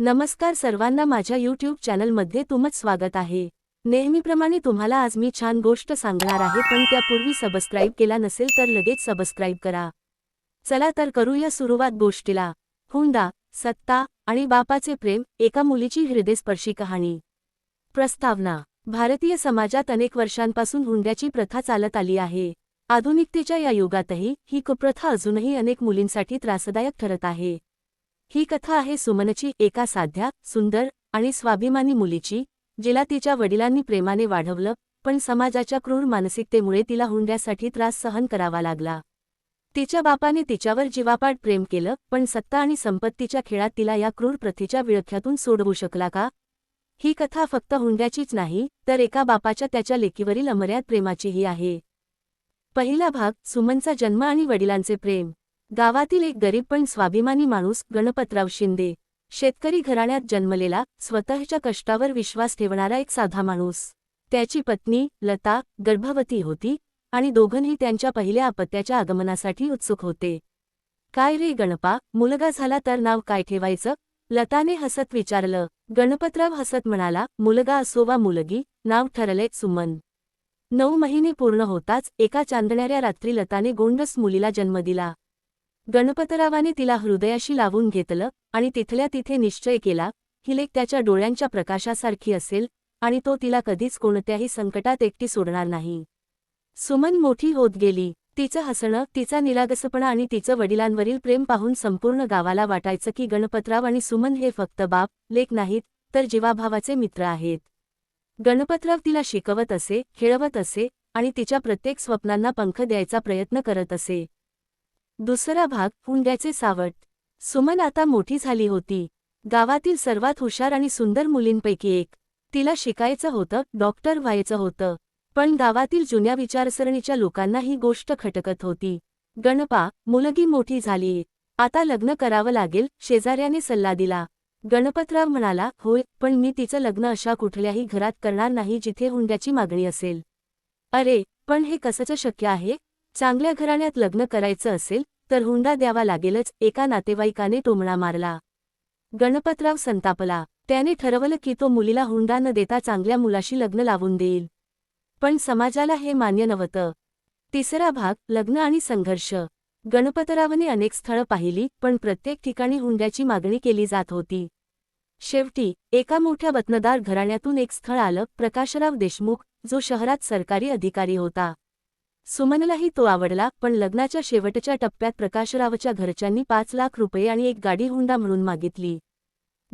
नमस्कार सर्वांना माझ्या यूट्यूब चॅनलमध्ये तुमच स्वागत आहे. नेहमीप्रमाणे तुम्हाला आज मी छान गोष्ट सांगणार आहे पण त्यापूर्वी सबस्क्राईब केला नसेल तर लगेच सबस्क्राईब करा. चला तर करूया सुरुवात गोष्टीला. हुंडा सत्ता आणि बापाचे प्रेम एका मुलीची हृदयस्पर्शी कहाणी. प्रस्तावना. भारतीय समाजात अनेक वर्षांपासून हुंड्याची प्रथा चालत आली आहे. आधुनिकतेच्या या युगातही ही कुप्रथा अजूनही अनेक मुलींसाठी त्रासदायक ठरत आहे. ही कथा आहे सुमनची एका साध्या सुंदर आणि स्वाभिमानी मुलीची जिला तिच्या वडिलांनी प्रेमाने वाढवलं पण समाजाच्या क्रूर मानसिकतेमुळे तिला हुंड्यासाठी त्रास सहन करावा लागला. तिच्या बापाने तिच्यावर जीवापाड प्रेम केलं पण सत्ता आणि संपत्तीच्या खेळात तिला या क्रूर प्रथेच्या विळख्यातून सोडवू शकला का? ही कथा फक्त हुंड्याचीच नाही तर एका बापाच्या त्याच्या लेकीवरील अमर्याद प्रेमाचीही आहे. पहिला भाग सुमनचा जन्म आणि वडिलांचे प्रेम. गावातील एक गरीब पण स्वाभिमानी माणूस गणपतराव शिंदे. शेतकरी घराण्यात जन्मलेला स्वतःच्या कष्टावर विश्वास ठेवणारा एक साधा माणूस. त्याची पत्नी लता गर्भवती होती आणि दोघंही त्यांच्या पहिल्या अपत्याच्या आगमनासाठी उत्सुक होते. काय रे गणपा मुलगा झाला तर नाव काय ठेवायचं लताने हसत विचारलं. गणपतराव हसत म्हणाला मुलगा असो वा मुलगी नाव ठरले सुमन. नऊ महिने पूर्ण होताच एका चांदण्याऱ्या रात्री लताने गोंडस मुलीला जन्म दिला. गणपतरावाने तिला हृदयाशी लावून घेतलं आणि तिथल्या तिथे निश्चय केला ही लेख त्याच्या डोळ्यांच्या प्रकाशासारखी असेल आणि तो तिला कधीच कोणत्याही संकटात एकटी सोडणार नाही. सुमन मोठी होत गेली. तिचं हसणं तिचा निरागसपणा आणि तिचं वडिलांवरील प्रेम पाहून संपूर्ण गावाला वाटायचं की गणपतराव आणि सुमन हे फक्त बाप लेख नाहीत तर जीवाभावाचे मित्र आहेत. गणपतराव तिला शिकवत असे खेळवत असे आणि तिच्या प्रत्येक स्वप्नांना पंख द्यायचा प्रयत्न करत असे. दुसरा भाग हुंड्याचे सावट. सुमन आता मोठी झाली होती. गावातील सर्वात हुशार आणि सुंदर मुलींपैकी एक. तिला शिकायचं होतं डॉक्टर व्हायचं होतं. पण गावातील जुन्या विचारसरणीच्या लोकांना ही गोष्ट खटकत होती. गणपा मुलगी मोठी झाली. आता लग्न करावं लागेल शेजाऱ्याने सल्ला दिला. गणपतराव म्हणाला होय पण मी तिचं लग्न अशा कुठल्याही घरात करणार नाही जिथे हुंड्याची मागणी असेल. अरे पण हे कसंच शक्य आहे? चांगल्या घराण्यात लग्न करायचं असेल तर हुंडा द्यावा लागेलच एका नातेवाईकाने टोमणा मारला. गणपतराव संतापला. त्याने ठरवलं की तो मुलीला हुंडा न देता चांगल्या मुलाशी लग्न लावून देईल. पण समाजाला हे मान्य नव्हतं. तिसरा भाग लग्न आणि संघर्ष. गणपतरावने अनेक स्थळं पाहिली पण प्रत्येक ठिकाणी हुंड्याची मागणी केली जात होती. शेवटी एका मोठ्या बतनदार घराण्यातून एक स्थळ आलं प्रकाशराव देशमुख जो शहरात सरकारी अधिकारी होता. सुमनलाही तो आवडला पण लग्नाच्या शेवटच्या टप्प्यात प्रकाशरावच्या घरच्यांनी पाच लाख रुपये आणि एक गाडी हुंडा म्हणून मागितली.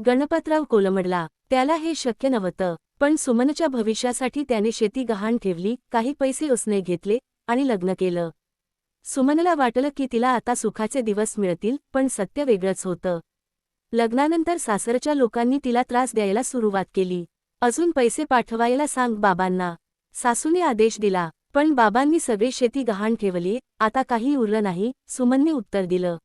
गणपतराव कोलमडला त्याला हे शक्य नव्हतं पण सुमनच्या भविष्यासाठी त्याने शेती गहाण ठेवली काही पैसे उसने घेतले आणि लग्न केलं. सुमनला वाटलं की तिला आता सुखाचे दिवस मिळतील पण सत्य वेगळंच होतं. लग्नानंतर सासरच्या लोकांनी तिला त्रास द्यायला सुरुवात केली. अजून पैसे पाठवायला सांग बाबांना. सासूने आदेश दिला पण बाबांनी सगळी शेती गहाण ठेवली आता काही उरलं नाही सुमनने उत्तर दिलं.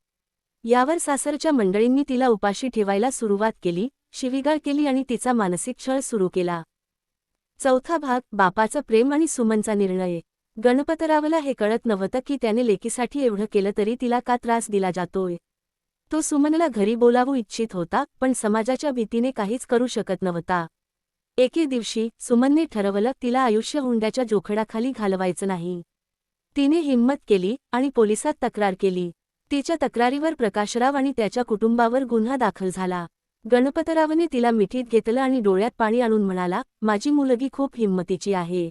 यावर सासरच्या मंडळींनी तिला उपाशी ठेवायला सुरुवात केली शिविगाळ केली आणि तिचा मानसिक छळ सुरू केला. चौथा भाग बापाचं प्रेम आणि सुमनचा निर्णय. गणपतरावला हे कळत नव्हतं की त्याने लेकीसाठी एवढं केलं तरी तिला का त्रास दिला जातोय. तो सुमनला घरी बोलावू इच्छित होता पण समाजाच्या भीतीने काहीच करू शकत नव्हता. एके दिवशी सुमनने ठरवलं तिला आयुष्य हुंड्याच्या जोखडाखाली घालवायचं नाही. तिने हिंमत केली आणि पोलिसात तक्रार केली. तिच्या तक्रारीवर प्रकाशराव आणि त्याच्या कुटुंबावर गुन्हा दाखल झाला. गणपतरावने तिला मिठीत घेतलं आणि डोळ्यात पाणी आणून म्हणाला माझी मुलगी खूप हिंमतीची आहे.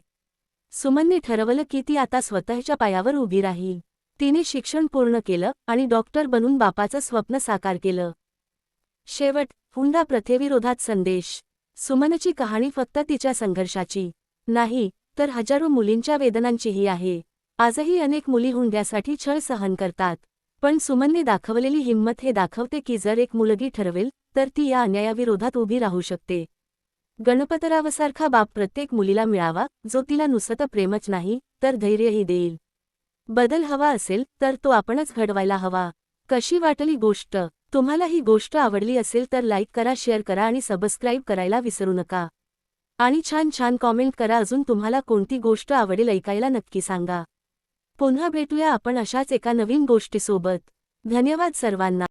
सुमनने ठरवलं की ती आता स्वतःच्या पायावर उभी राहील. तिने शिक्षण पूर्ण केलं आणि डॉक्टर बनून बापाचं स्वप्न साकार केलं. शेवट हुंडा प्रथेविरोधात संदेश. सुमनची कहाणी फक्त तिच्या संघर्षाची नाही तर हजारो मुलींच्या वेदनांचीही आहे. आजही अनेक मुली हुंड्यासाठी छळ सहन करतात. पण सुमनने दाखवलेली हिंमत हे दाखवते की जर एक मुलगी ठरवेल तर ती या अन्यायाविरोधात उभी राहू शकते. गणपतरावसारखा बाप प्रत्येक मुलीला मिळावा जो तिला नुसतं प्रेमच नाही तर धैर्यही देईल. बदल हवा असेल तर तो आपणच घडवायला हवा. कशी वाटली गोष्ट? तुम्हाला ही गोष्ट आवडली असेल तर लाईक करा शेअर करा आणि सबस्क्राईब करायला विसरू नका. आणि छान छान कॉमेंट करा. अजून तुम्हाला कोणती गोष्ट आवडेल ऐकायला नक्की सांगा. पुन्हा भेटूया आपण अशाच एका नवीन गोष्टीसोबत. धन्यवाद सर्वांना.